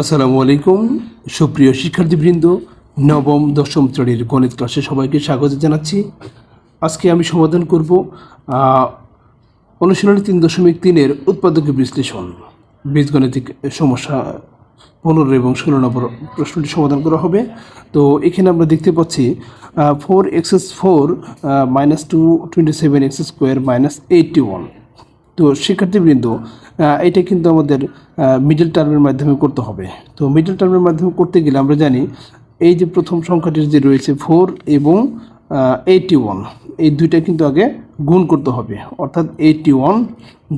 আসসালামু আলাইকুম। সুপ্রিয় শিক্ষার্থীবৃন্দ, নবম, দশম শ্রেণির গণিত ক্লাসে সবাইকে স্বাগত জানাচ্ছি। আজকে আমি সমাধান করব অনুশীলনী তিন দশমিক তিনের উৎপাদক বিশ্লেষণ, বীজগণিতিক সমস্যা পনেরো এবং ষোলো নম্বর প্রশ্নটি সমাধান করা হবে। তো এখানে আমরা দেখতে পাচ্ছি four x's four minus two twenty seven x square minus eighty one তো শিক্ষার্থীবৃন্দ এটা কিন্তু আমাদের মিডল টার্মের মাধ্যমে করতে হবে। তো মিডল টার্মের মাধ্যমে করতে গেলে আমরা জানি, এই যে প্রথম সংখ্যাটি যে রয়েছে ফোর এবং এইটটি ওয়ান এই দুইটা কিন্তু আগে গুণ করতে হবে। অর্থাৎ এইটটি ওয়ান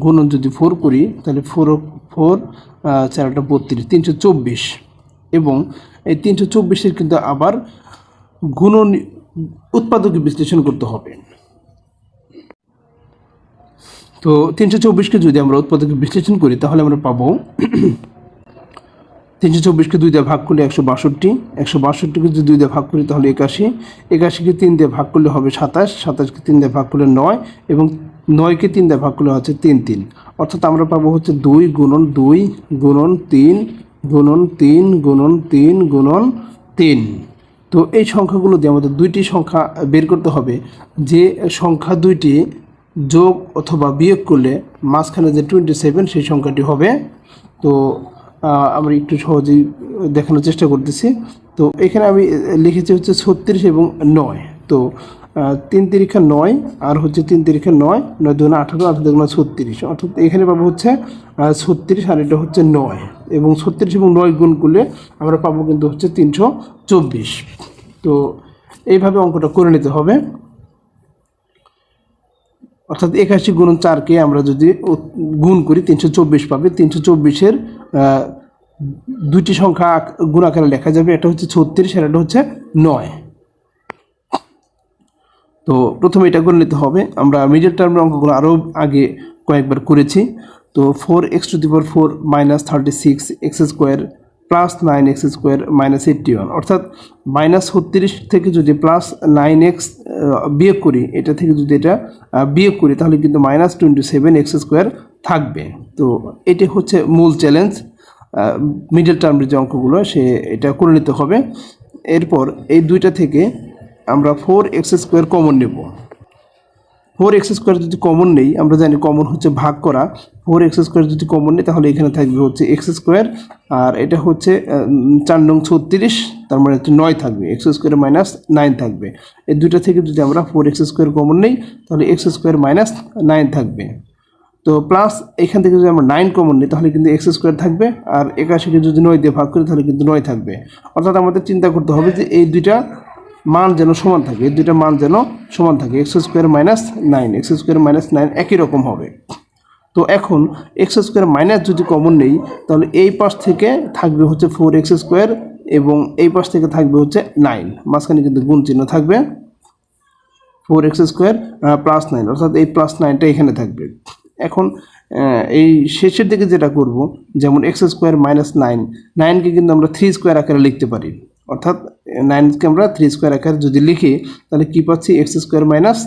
গুণন যদি ফোর করি, তাহলে ফোর ফোর চারটা বত্রিশ, তিনশো চব্বিশ। এবং এই তিনশো চব্বিশের কিন্তু আবার গুণন উৎপাদক বিশ্লেষণ করতে হবে। তো তিনশো চব্বিশকে যদি আমরা উৎপাদক বিশ্লেষণ করি, তাহলে আমরা পাবো তিনশো চব্বিশকে দুই দিয়ে ভাগ করলে একশো বাষট্টি, একশো বাষট্টিকে যদি দুই দিয়ে ভাগ করি তাহলে একাশি, একাশিকে তিন দিয়ে ভাগ করলে হবে সাতাশ, সাতাশকে তিন দিয়ে ভাগ করলে নয় এবং নয়কে তিন দিয়ে ভাগ করলে হচ্ছে তিন তিন। অর্থাৎ আমরা পাবো হচ্ছে দুই গুণন দুই গুণন তিন গুণন তিন গুণন তিন গুণন তিন। তো এই সংখ্যাগুলো দিয়ে আমাদের দুইটি সংখ্যা বের করতে হবে। যে সংখ্যা দুইটি যোগ অথবা বিয়োগ করলে মাঝখানে যে টোয়েন্টি সেভেন সেই সংখ্যাটি হবে। তো আমরা একটু সহজেই দেখানোর চেষ্টা করতেছি। তো এখানে আমি লিখেছি হচ্ছে ছত্রিশ এবং নয়। তো তিন তিরিখা নয় আর হচ্ছে তিন তিরিখা নয় নয় দুগুণা আঠারো আঠারো দুগুণা ছত্রিশ। অর্থাৎ এখানে পাবো হচ্ছে ছত্রিশ আর এটা হচ্ছে নয়। এবং ছত্রিশ এবং নয় গুণ করলে আমরা পাবো কিন্তু হচ্ছে তিনশো চব্বিশ। তো এইভাবে অঙ্কটা করে নিতে হবে। অর্থাৎ একাশি গুণ চারকে আমরা যদি গুণ করি, তিনশো চব্বিশ পাবে। তিনশো চব্বিশের দুইটি সংখ্যা আক- গুণ আকারে লেখা যাবে। এটা হচ্ছে ছত্রিশ, আর এটা হচ্ছে নয়। তো প্রথমে এটা করে নিতে হবে। আমরা মিডল টার্মের অঙ্কগুলো আরও আগে কয়েকবার করেছি। তো four x to the power four minus thirty six x square plus nine x square minus eighty one অর্থাৎ মাইনাস ছত্রিশ থেকে যদি প্লাস নাইন এক্স বিয়োগ করি, এটা থেকে যদি এটা বিয়োগ করি, তাহলে কিন্তু minus twenty seven x square থাকবে। তো এটি হচ্ছে মূল চ্যালেঞ্জ মিডল টার্মের যে অঙ্কগুলো, সে এটা করে নিতে হবে। এরপর এই দুইটা থেকে আমরা ফোর এক্স স্কোয়ার কমন নেব। ফোর এক্স স্কোয়ার যদি কমন নেই, আমরা জানি কমন হচ্ছে ভাগ করা। ফোর এক্স স্কোয়ার যদি কমন নেই, তাহলে এখানে থাকবে হচ্ছে এক্স স্কোয়ার আর এটা হচ্ছে চার নং ছত্রিশ, তার মানে হচ্ছে নয় থাকবে। এক্স স্কোয়ার মাইনাস নাইন থাকবে। এই দুইটা থেকে যদি আমরা ফোর এক্স স্কোয়ার কমন নেই, তাহলে এক্স স্কোয়ার মাইনাস নাইন থাকবে। তো প্লাস এখান থেকে যদি আমরা নাইন কমন নিই, তাহলে কিন্তু এক্স স্কোয়ার থাকবে আর একাশিকে যদি নয় দিয়ে ভাগ করি, তাহলে কিন্তু নয় থাকবে। অর্থাৎ আমাদের চিন্তা করতে হবে যে এই দুইটা মান যেন সমান থাকে, এই দুইটা মান যেন সমান থাকে x square minus nine x square minus nine একই রকম হবে। তো এখন এক্স স্কোয়ার মাইনাস যদি কমন নেই, তাহলে এই পাশ থেকে থাকবে হচ্ছে ফোর এক্স স্কোয়ার এবং এই পাশ থেকে থাকবে হচ্ছে নাইন মাঝখানে কিন্তু গুণ চিহ্ন থাকবে। Four x square plus nine অর্থাৎ এই প্লাস নাইনটা এখানে থাকবে। এখন এই শেষের দিকে যেটা করব, যেমন এক্স স্কোয়ার মাইনাস নাইন নাইনকে কিন্তু আমরা থ্রি স্কোয়ার আকারে লিখতে পারি। অর্থাৎ নাইনকে আমরা থ্রি স্কোয়ার আকারে যদি লিখি, তাহলে কী পাচ্ছি? X square minus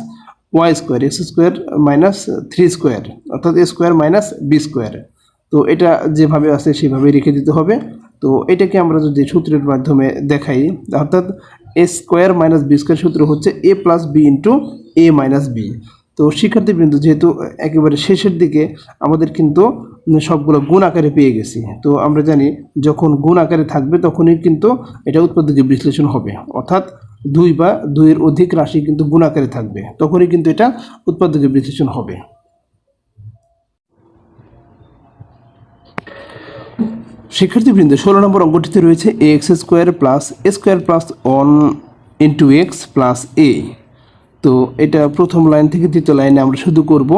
y square x square minus three square অর্থাৎ a square minus b square তো এটা যেভাবে আছে সেভাবে রেখে দিতে হবে। তো এটাকে আমরা যদি সূত্রের মাধ্যমে দেখাই, অর্থাৎ a square minus b square সূত্র হচ্ছে a plus b into a minus b তো শিক্ষার্থী শিক্ষার্থীবৃন্দ যেহেতু একেবারে শেষের দিকে, আমাদের কিন্তু সবগুলো গুণ আকারে পেয়ে গেছি। তো আমরা জানি, যখন গুণ আকারে থাকবে, তখনই কিন্তু এটা উৎপাদকে বিশ্লেষণ হবে। অর্থাৎ দুই বা দুইয়ের অধিক রাশি কিন্তু গুণ আকারে থাকবে। তখনই কিন্তু এটা উৎপাদকে বিশ্লেষণ হবে। শিক্ষার্থীবৃন্দ, ষোলো নম্বর অঙ্কটিতে রয়েছে a x square plus a square plus one into x plus a তো এটা প্রথম লাইন থেকে দ্বিতীয় লাইনে আমরা শুধু করব।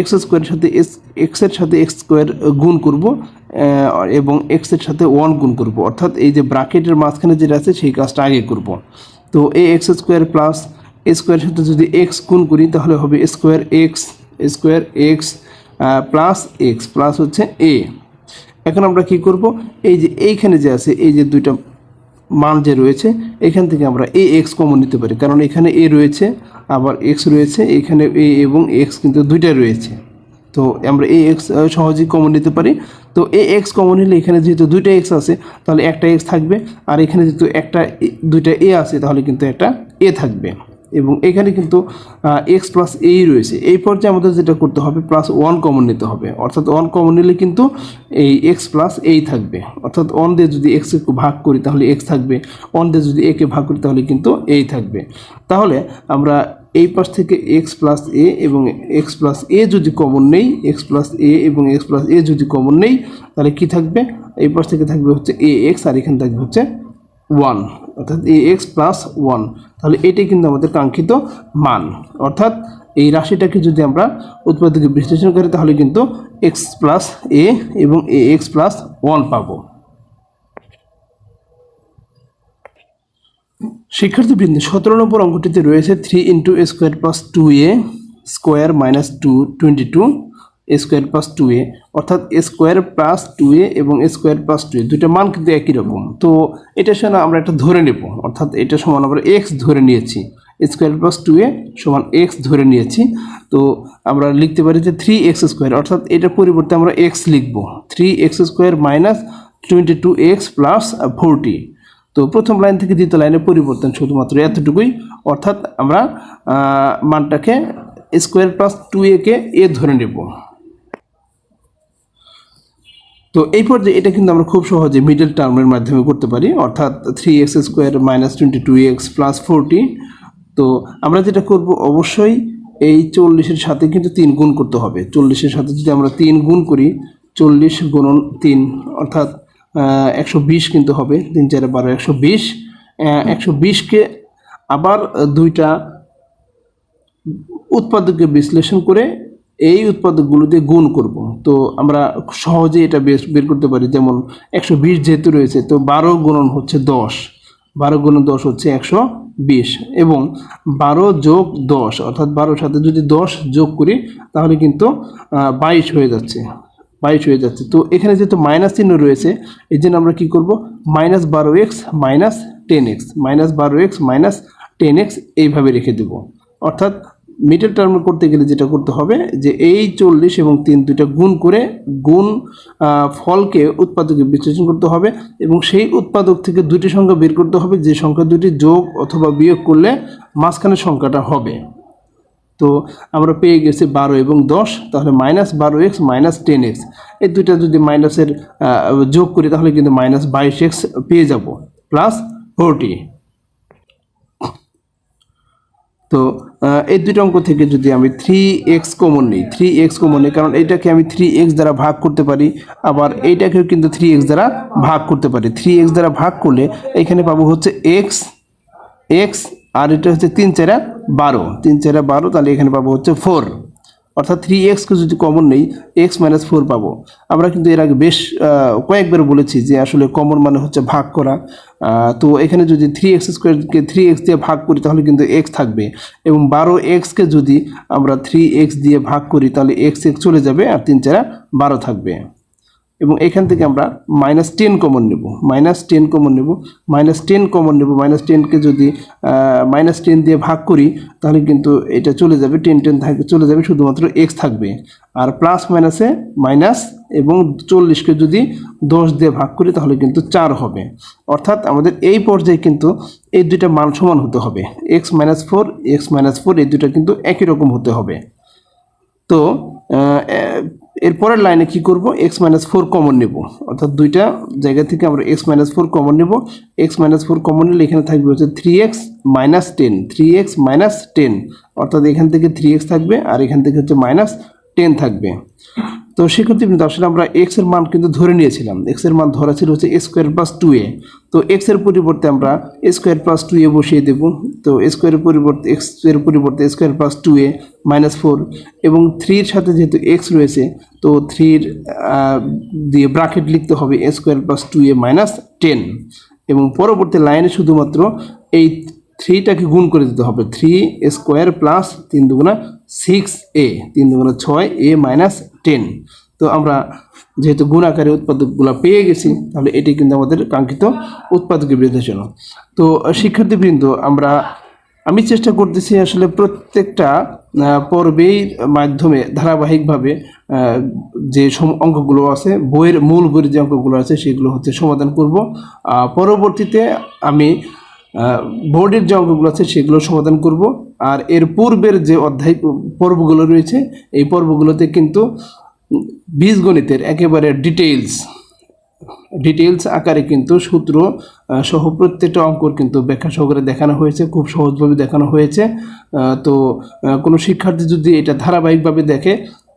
এক্স স্কোয়ারের সাথে এক্স এক্সের সাথে এক্স স্কোয়ার গুণ করব এবং এক্সের সাথে ওয়ান গুণ করব। অর্থাৎ এই যে ব্রাকেটের মাঝখানে যেটা আছে, সেই কাজটা আগে করব। তো এ এক্স স্কোয়ার প্লাস স্কোয়ারের সাথে যদি এক্স গুণ করি, তাহলে হবে square x square x plus x plus হচ্ছে এ এখন আমরা কি করব? এই যে এইখানে যে আছে, এই যে দুইটা মান যে রয়েছে, এখান থেকে আমরা এ এক্স কমন নিতে পারি। কারণ এখানে এ রয়েছে, আবার এক্স রয়েছে, এখানে এ এবং এক্স কিন্তু দুইটা রয়েছে। তো আমরা এ এক্স সহজেই কমন নিতে পারি। তো এ এক্স কমন নিলে এখানে যেহেতু দুইটা এক্স আছে, তাহলে একটা এক্স থাকবে। আর এখানে যেহেতু একটা দুইটা এ আছে, তাহলে কিন্তু একটা এ থাকবে। এবং এখানে কিন্তু এক্স প্লাস এই রয়েছে। এই পর্যায়ে আমাদের যেটা করতে হবে প্লাস ওয়ান কমন নিতে হবে। অর্থাৎ ওয়ান কমন নিলে কিন্তু এই এক্স প্লাস এই থাকবে। অর্থাৎ ওয়ান দিয়ে যদি এক্স ভাগ করি, তাহলে এক্স থাকবে। ওয়ান দিয়ে যদি একে ভাগ করি, তাহলে কিন্তু এই থাকবে। তাহলে আমরা এই পাশ থেকে এক্স প্লাস এ এবং এক্স প্লাস এ যদি কমন নেই এক্স প্লাস এ এবং এক্স প্লাস এ যদি কমন নেই, তাহলে কি থাকবে? এই পাশ থেকে থাকবে হচ্ছে এ এক্স আর এখানে থাকবে হচ্ছে ওয়ান অর্থাৎ এ এক্স প্লাস ওয়ান তাহলে এটাই কিন্তু আমাদের কাঙ্ক্ষিত মান। অর্থাৎ এই রাশিটাকে যদি আমরা উৎপাদকে বিশ্লেষণ করি, তাহলে কিন্তু এক্স প্লাস এ এবং এ এক্স প্লাস ওয়ান পাবো। শিক্ষার্থীবৃন্দ, সতেরো নম্বর অঙ্কটিতে রয়েছে three into square plus two a square minus two twenty two square plus two a অর্থাৎ স্কোয়ার প্লাস টু এ এবং স্কোয়ার প্লাস টু এ দুইটা মান কিন্তু একই রকম। তো এটা সমান আমরা একটা ধরে নেব, অর্থাৎ এটা সমান আমরা এক্স ধরে নিয়েছি। স্কোয়ার প্লাস টু এ সমান এক্স ধরে নিয়েছি। তো আমরা লিখতে পারি যে থ্রি এক্স স্কোয়ার অর্থাৎ এটার পরিবর্তে আমরা এক্স লিখব। Three x square minus twenty two x plus forty তো প্রথম লাইন থেকে দ্বিতীয় লাইনের পরিবর্তন শুধুমাত্র এতটুকুই, অর্থাৎ আমরা মানটাকে স্কোয়ার প্লাস টু একে এ ধরে নেব। তো এই পর্যায়ে এটা কিন্তু আমরা খুব সহজে মিডল টার্মের মাধ্যমে করতে পারি, অর্থাৎ three x square minus twenty two x plus forty তো আমরা যেটা করব অবশ্যই এই চল্লিশের সাথে কিন্তু তিন গুণ করতে হবে। চল্লিশের সাথে যদি আমরা তিন গুণ করি, চল্লিশ গুণন তিন, অর্থাৎ একশো বিশ কিন্তু হবে, তিন চারে বারো, একশো বিশ। একশো বিশকে আবার দুইটা উৎপাদককে বিশ্লেষণ করে এই উৎপাদকগুলো দিয়ে গুণ করব। তো আমরা সহজে এটা বের করতে পারি। যেমন একশো বিশ যেহেতু রয়েছে, তো বারো গুণন হচ্ছে দশ। বারো গুণন দশ হচ্ছে একশো বিশ। এবং বারো যোগ দশ, অর্থাৎ বারোর সাথে যদি দশ যোগ করি, তাহলে কিন্তু বাইশ হয়ে যাচ্ছে। বাইশ হয়ে যাচ্ছে। তো এখানে যেহেতু মাইনাস চিহ্ন রয়েছে, এই জন্য আমরা কী করব? মাইনাস বারো x minus ten x. Minus বারো এক্স মাইনাস টেন এক্স এইভাবে রেখে দেব। অর্থাৎ মিডল টার্ম করতে গেলে যেটা করতে হবে যে এই চল্লিশ এবং তিন দুইটা গুণ করে গুণ ফলকে উৎপাদকে বিশ্লেষণ করতে হবে এবং সেই উৎপাদক থেকে দুটি সংখ্যা বের করতে হবে, যে সংখ্যা দুটি যোগ অথবা বিয়োগ করলে মাঝখানের সংখ্যাটা হবে। তো আমরা পেয়ে গেছি বারো এবং দশ, তাহলে মাইনাস বারো এক্স মাইনাস টেন এক্স এই দুইটা যদি মাইনাসের যোগ করি তাহলে কিন্তু মাইনাস বাইশ এক্স পেয়ে যাব প্লাস ফোরটি তো এই দুটো অঙ্ক থেকে যদি আমি থ্রি এক্স কমন নিই থ্রি এক্স কমন নিই, কারণ এইটাকে আমি থ্রি এক্স দ্বারা ভাগ করতে পারি, আবার এইটাকেও কিন্তু থ্রি এক্স দ্বারা ভাগ করতে পারি। থ্রি এক্স দ্বারা ভাগ করলে এখানে পাবো হচ্ছে এক্স এক্স আর এটা হচ্ছে তিন চেরা বারো। তিন চেরা বারো, তাহলে এখানে পাবো হচ্ছে ফোর অর্থাৎ থ্রি এক্সকে যদি কমন নেই এক্স মাইনাস ফোর পাবো। আমরা কিন্তু এর আগে বেশ কয়েকবার বলেছি যে আসলে কমন মানে হচ্ছে ভাগ করা। তো এখানে যদি থ্রি এক্স স্কোয়ারকে থ্রি এক্স দিয়ে ভাগ করি, তাহলে কিন্তু এক্স থাকবে। এবং বারো এক্সকে যদি আমরা থ্রি এক্স দিয়ে ভাগ করি, তাহলে এক্স এক্স চলে যাবে আর তিন চারা বারো থাকবে। এবং এখান থেকে আমরা মাইনাস টেন কমন নেব। মাইনাস টেন কমন নেব। মাইনাস টেন কমন নেব। মাইনাস টেনকে যদি মাইনাস টেন দিয়ে ভাগ করি, তাহলে কিন্তু এটা চলে যাবে টেন টেন থাকবে চলে যাবে শুধুমাত্র এক্স থাকবে। আর প্লাস মাইনাসে মাইনাস এবং চল্লিশকে যদি দশ দিয়ে ভাগ করি, তাহলে কিন্তু চার হবে। অর্থাৎ আমাদের এই পর্যায়ে কিন্তু এই দুইটা মান সমান হতে হবে। X minus four x minus four এই দুইটা কিন্তু একই রকম হতে হবে। তো আহ, এর পরের লাইনে কি করব? এক্স মাইনাস ফোর কমন নেব। অর্থাৎ দুইটা জায়গা থেকে আমরা এক্স মাইনাস ফোর কমন নেব। এক্স মাইনাস ফোর কমন নিলে এখানে থাকবে হচ্ছে three x minus ten three x minus ten অর্থাৎ এখান থেকে থ্রি এক্স থাকবে আর এখান থেকে হচ্ছে মাইনাস টেন থাকবে। তো সেক্ষেত্রে কিন্তু আসলে আমরা এক্সের মান কিন্তু ধরে নিয়েছিলাম। এক্সের মান ধরা ছিল হচ্ছে স্কোয়ার প্লাস টু এ তো এক্সের পরিবর্তে আমরা a square plus two a বসিয়ে দেব। তো স্কোয়ারের পরিবর্তে এক্সের পরিবর্তে square plus two a minus four এবং থ্রির সাথে যেহেতু এক্স রয়েছে, তো থ্রির দিয়ে ব্রাকেট লিখতে হবে a square plus two a minus ten এবং পরবর্তী লাইনে শুধুমাত্র এই থ্রিটাকে গুণ করে দিতে হবে থ্রি স্কোয়ার প্লাস তিন দুগুণা সিক্স এ তিন দুগুণা ছয় এ মাইনাস টেন তো আমরা যেহেতু গুণ আকারে উৎপাদকগুলো পেয়ে গেছি তাহলে এটি কিন্তু আমাদের কাঙ্ক্ষিত উৎপাদকের বিশ্লেষণ তো শিক্ষার্থীবৃন্দ আমরা আমি চেষ্টা করতেছি আসলে প্রত্যেকটা আহ, পর্বের মাধ্যমে ধারাবাহিকভাবে যে অঙ্কগুলো আছে বইয়ের মূল বইয়ের যে অঙ্কগুলো আছে সেগুলো হচ্ছে সমাধান করব। পরবর্তীতে আমি বোর্ডের যে অঙ্কগুলো আছে সেগুলো সমাধান করব। আর এর পূর্বের যে অধ্যায়, পর্বগুলো রয়েছে, এই পর্বগুলোতে কিন্তু বীজগণিতের একেবারে ডিটেইলস ডিটেইলস আকারে কিন্তু সূত্র সহ প্রত্যেকটা অঙ্কর কিন্তু ব্যাখ্যা সহকারে দেখানো হয়েছে, খুব সহজভাবে দেখানো হয়েছে। তো কোনো শিক্ষার্থী যদি এটা ধারাবাহিকভাবে দেখে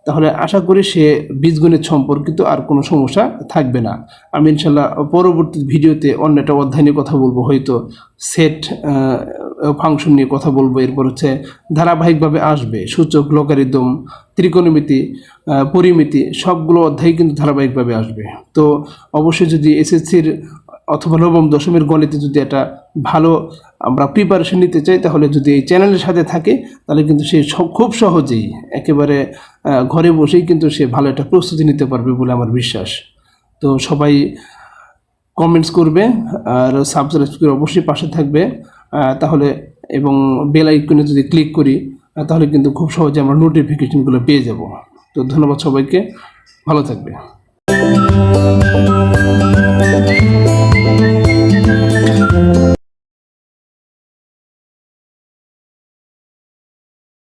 তাহলে আশা করি সে বীজগণিত সম্পর্কিত আর কোনো সমস্যা থাকবে না। আমি ইনশাল্লাহ পরবর্তী ভিডিওতে অন্য একটা অধ্যায় নিয়ে কথা বলব, হয়তো সেট ফাংশন নিয়ে কথা বলব। এরপর হচ্ছে ধারাবাহিকভাবে আসবে, সূচক লগারিদম ত্রিকোণমিতি পরিমিতি, সবগুলো অধ্যায় কিন্তু ধারাবাহিকভাবে আসবে। তো অবশ্যই যদি এসএসসির অথবা নবম, দশমের গণিতে যদি একটা ভালো আমরা প্রিপারেশন নিতে চাই, তাহলে যদি এই চ্যানেলের সাথে থাকে, তাহলে কিন্তু সে খুব সহজেই একেবারে ঘরে বসেই কিন্তু সে ভালো একটা প্রস্তুতি নিতে পারবে বলে আমার বিশ্বাস। তো সবাই কমেন্টস করবে, আর সাবস্ক্রাইব করে অবশ্যই পাশে থাকবে তাহলে এবং বেল আইকনে যদি ক্লিক করি তাহলে কিন্তু খুব সহজে আমরা নোটিফিকেশনগুলো পেয়ে যাব। তো ধন্যবাদ সবাইকে, ভালো থাকবে।